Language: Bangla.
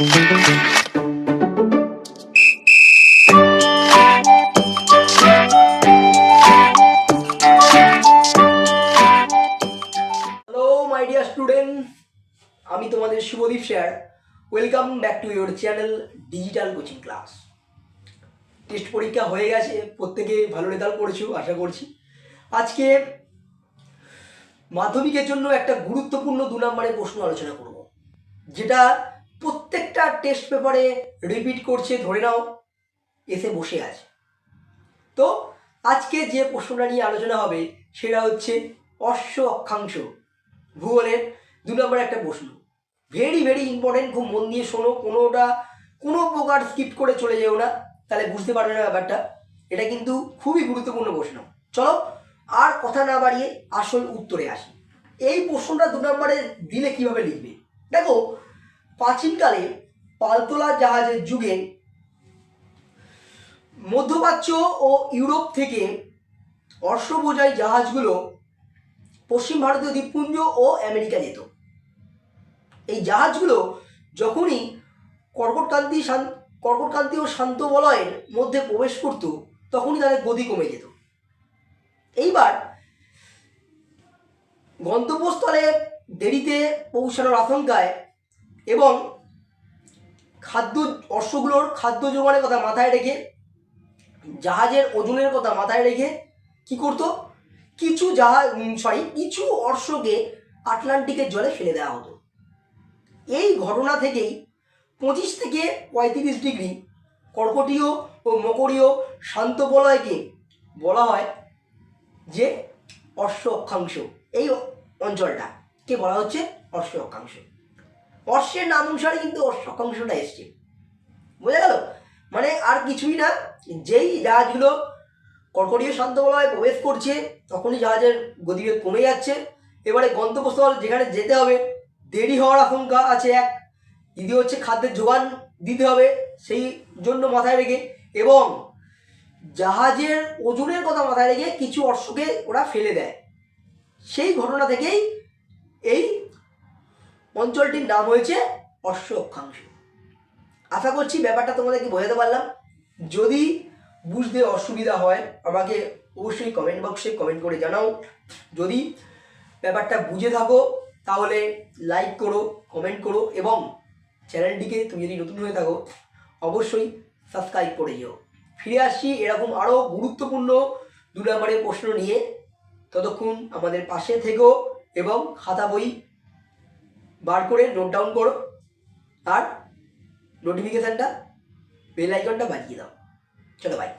হ্যালো মাইডিয়া স্টুডেন্ট আমি তোমাদের Shibdeep sir. Welcome back to your channel digital coaching class test পরীক্ষা হয়ে গেছে, প্রত্যেকে ভালো রেজাল্ট করেছ, আশা করছি। আজকে মাধ্যমিকের জন্য একটা গুরুত্বপূর্ণ দু নম্বরের প্রশ্ন আলোচনা করব, যেটা প্রত্যেকটা টেস্ট পেপারে রিপিট করছে, ধরে নাও, এসে বসে আছে। তো আজকে যে প্রশ্নটা নিয়ে আলোচনা হবে, সেটা হচ্ছে অশ্ব অক্ষাংশ। ভূগোলের দু নম্বর একটা প্রশ্ন। ভেরি ভেরি ইম্পর্টেন্ট খুব মন দিয়ে শোনো, কোনোটা, কোনো প্রকার স্কিপ করে চলে যেও না, তাহলে বুঝতে পারবে না ব্যাপারটা। এটা কিন্তু খুবই গুরুত্বপূর্ণ প্রশ্ন। চলো, আর কথা না বাড়িয়ে আসল উত্তরে আসি। এই প্রশ্নটা দু নম্বরে দিলে কীভাবে লিখবে? দেখো, প্রাচীনকালে পালতোলা জাহাজের যুগে মধ্যপ্রাচ্য ও ইউরোপ থেকে অশ্ববোঝাই জাহাজগুলো পশ্চিম ভারতীয় দ্বীপপুঞ্জ ও আমেরিকা যেত। এই জাহাজগুলো যখনই কর্কটকান্তি কর্কটকান্তি ও শান্ত বলয়ের মধ্যে প্রবেশ করত, তখনই তাদের গতি কমে যেত। এইবার গন্তব্যস্থলে দেরিতে পৌঁছানোর আশঙ্কায় এবং খাদ্য, অশ্বগুলোর খাদ্য জোগানের কথা মাথায় রেখে, জাহাজের ওজনের কথা মাথায় রেখে কি করতো? কিছু জাহাজ সরি কিছু অর্শকে আটলান্টিকের জলে ফেলে দেওয়া হতো। এই ঘটনা থেকেই পঁচিশ থেকে পঁয়ত্রিশ ডিগ্রি কর্কটীয় ও মকরীয় শান্ত বলয়কে বলা হয় যে অশ্ব অক্ষাংশ এই অঞ্চলটা। কে বলা হচ্ছে? অশ্ব অক্ষাংশ অশ্বের নাম অনুসারে কিন্তু অশ্ব অক্ষাংশটা এসছে। বোঝা গেল? মানে আর কিছুই না, যেই জাহাজগুলো কর্কটীয় শান্ত বলয়ে প্রবেশ করছে, তখনই জাহাজের গতিবেগ কমে যাচ্ছে। এবারে গন্তব্যস্থল যেখানে যেতে হবে, দেরি হওয়ার আশঙ্কা আছে এক। দ্বিতীয় হচ্ছে খাদ্যের যোগান দিতে হবে, সেই জন্য মাথায় রেখে। এবং জাহাজের ওজনের কথা মাথায় রেখে কিছু অশ্বকে ওরা ফেলে দেয়। সেই ঘটনা থেকেই এই অঞ্চলটির নাম হয়েছে অশ্ব অক্ষাংশ আশা করছি ব্যাপারটা তোমাদেরকে বোঝাতে পারলাম। যদি বুঝতে অসুবিধা হয়, আমাকে অবশ্যই কমেন্ট বক্সে কমেন্ট করে জানাও। যদি ব্যাপারটা বুঝে থাকো, তাহলে লাইক করো কমেন্ট করো এবং চ্যানেলটিকে তুমি যদি নতুন হয়ে থাকো, অবশ্যই সাবস্ক্রাইব করে যেও ফিরে আসছি এরকম আরও গুরুত্বপূর্ণ দু নম্বরের প্রশ্ন নিয়ে। ততক্ষণ আমাদের পাশে থেকো এবং খাতা বই বার করে নোট ডাউন করো আর নোটিফিকেশানটা বেল আইকনটা বাজিয়ে দাও। চলো বাই